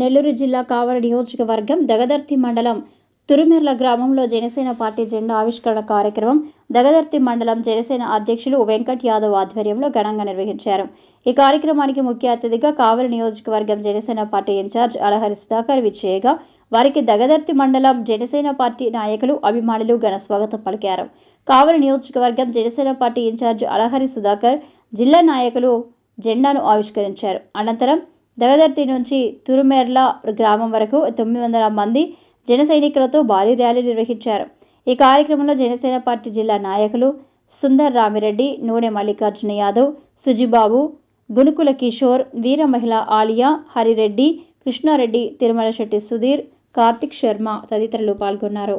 నెల్లూరు జిల్లా కావలి నియోజకవర్గం దగదర్తి మండలం తురుమెర్ల గ్రామంలో జనసేన పార్టీ జెండా ఆవిష్కరణ కార్యక్రమం దగదర్తి మండలం జనసేన అధ్యక్షులు వెంకట్ యాదవ్ ఆధ్వర్యంలో ఘనంగా నిర్వహించారు. ఈ కార్యక్రమానికి ముఖ్య అతిథిగా కావలి నియోజకవర్గం జనసేన పార్టీ ఇన్ఛార్జ్ అలహరి సుధాకర్ విచ్చేయగా వారికి దగదర్తి మండలం జనసేన పార్టీ నాయకులు అభిమానులు ఘన స్వాగతం పలికారు. కావలి నియోజకవర్గం జనసేన పార్టీ ఇన్ఛార్జ్ అలహరి సుధాకర్ జిల్లా నాయకులు జెండాను ఆవిష్కరించారు. అనంతరం దగదర్తి నుంచి తురుమేర్ల గ్రామం వరకు తొమ్మిది వందల మంది జన సైనికులతో భారీ ర్యాలీ నిర్వహించారు. ఈ కార్యక్రమంలో జనసేన పార్టీ జిల్లా నాయకులు సుందర్ రామిరెడ్డి నూనె మల్లికార్జున యాదవ్ సుజిబాబు గునుకుల కిషోర్ వీర మహిళ ఆలియా హరిరెడ్డి కృష్ణారెడ్డి తిరుమల శెట్టి సుధీర్ కార్తిక్ శర్మ తదితరులు పాల్గొన్నారు.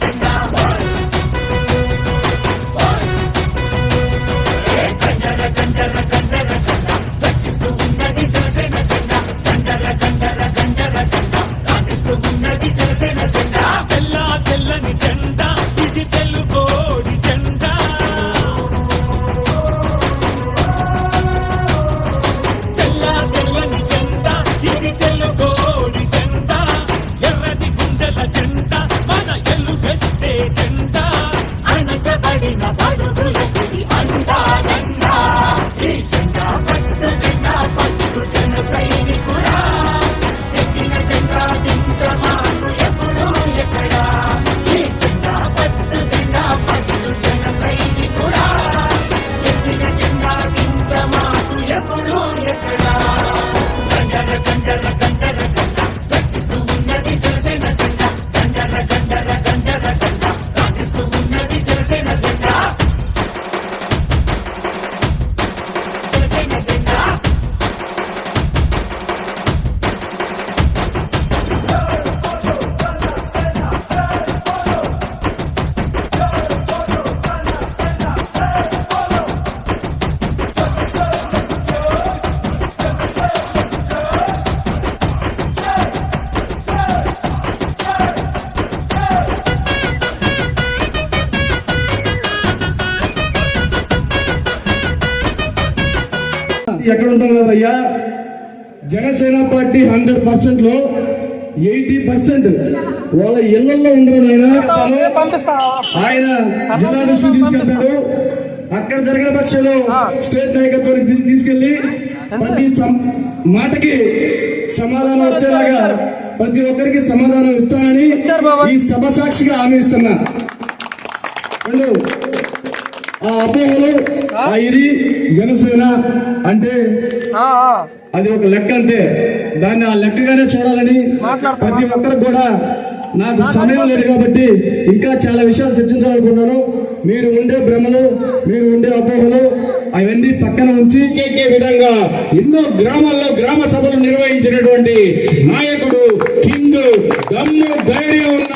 ఎక్కడ ఉంటాం కదయ్యా? జనసేన పార్టీ హండ్రెడ్ పర్సెంట్లో ఎయిటీ పర్సెంట్ వాళ్ళ ఇళ్ళలో ఉండరు ఆయన ఆయన జిల్లా దృష్టి తీసుకెళ్తాడు. అక్కడ జరిగిన పక్షంలో స్టేట్ నాయకత్వానికి తీసుకెళ్ళి ప్రతి మాటకి సమాధానం వచ్చేలాగా ప్రతి ఒక్కరికి సమాధానం ఇస్తానని ఈ సభ సాక్షిగా హామీ ఇస్తున్నా. ఆ అపోహలు ఆ ఇది జనసేన అంటే అది ఒక లెక్క అంతే. దాన్ని ఆ లెక్కగానే చూడాలని ప్రతి ఒక్కరికి కూడా నాకు సమయం లేదు కాబట్టి ఇంకా చాలా విషయాలు చర్చించాలనుకున్నాను. మీరు ఉండే భ్రమలు మీరు ఉండే అపోహలు అవన్నీ పక్కన ఉంచి ఎక్కే విధంగా ఎన్నో గ్రామాల్లో గ్రామ సభలు నిర్వహించినటువంటి నాయకుడు కింగ్ దమ్ము ధైర్యం ఉన్న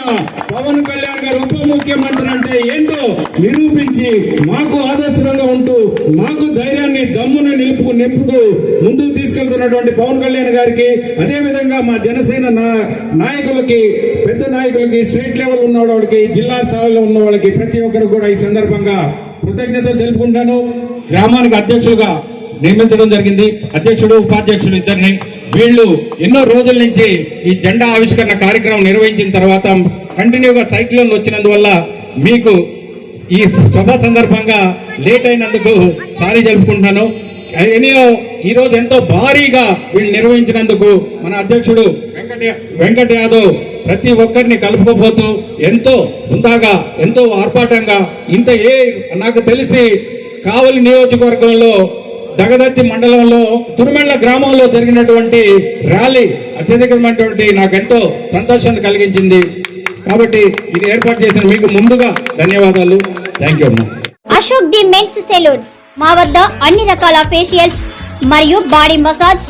పవన్ కళ్యాణ్ గారు ముఖ్యమంత్రి అంటే ఏంటో నిరూపించి మాకు ఆదర్శంగా ఉంటూ మాకు ధైర్యాన్ని దమ్మును నిలుపు నింపుతూ ముందుకు తీసుకెళ్తున్నటువంటి పవన్ కళ్యాణ్ గారికి అదేవిధంగా మా జనసేన నాయకులకి పెద్ద నాయకులకి స్టేట్ లెవెల్ ఉన్న వాళ్ళకి జిల్లా స్థాయిలో ఉన్న వాళ్ళకి ప్రతి ఒక్కరు కూడా ఈ సందర్భంగా కృతజ్ఞతలు తెలుపుకుంటాను. గ్రామానికి అధ్యక్షులుగా నియమించడం జరిగింది. అధ్యక్షుడు ఉపాధ్యక్షుడు ఇద్దరిని వీళ్ళు ఎన్నో రోజుల నుంచి ఈ జెండా ఆవిష్కరణ కార్యక్రమం నిర్వహించిన తర్వాత కంటిన్యూగా సైక్లోన్ వచ్చినందువల్ల మీకు ఈ సభ సందర్భంగా లేట్ అయినందుకు సారీ జరుపుకుంటున్నాను ఎనియో ఈరోజు ఎంతో భారీగా వీళ్ళు నిర్వహించినందుకు మన అధ్యక్షుడు వెంకట వెంకట యాదవ్ ప్రతి ఒక్కరిని కలుపుకోపోతూ ఎంతో హుందాగా ఎంతో ఆర్పాటంగా ఇంత ఏ నాకు తెలిసి కావలి నియోజకవర్గంలో దగదత్తి మండలంలో తురుమెళ్ళ గ్రామంలో జరిగినటువంటి ర్యాలీ అత్యధికమైనటువంటి నాకెంతో సంతోషాన్ని కలిగించింది. కాబట్టి ఇది ఏర్పాటు చేసిన మీకు ముందుగా ధన్యవాదాలు. థ్యాంక్ యూ అమ్మా. Ashok the men's salons. మా వద్ద అన్ని రకాల ఫేషియల్స్ మరియు బాడీ మసాజ్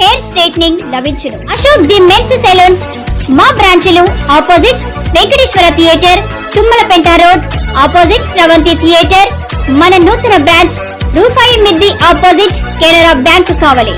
హెయిర్ స్ట్రైట్నింగ్ లభించును. Ashok the men's salons. మా బ్రాంచ్లు opposite Venkateswara theatre Tummalapenta road opposite Sravanthi theatre. మన నూతన బ్రాంచ్ రూపాయి మిద్ది ఆపోజిట్ కెనరా బ్యాంక్ కావాలి.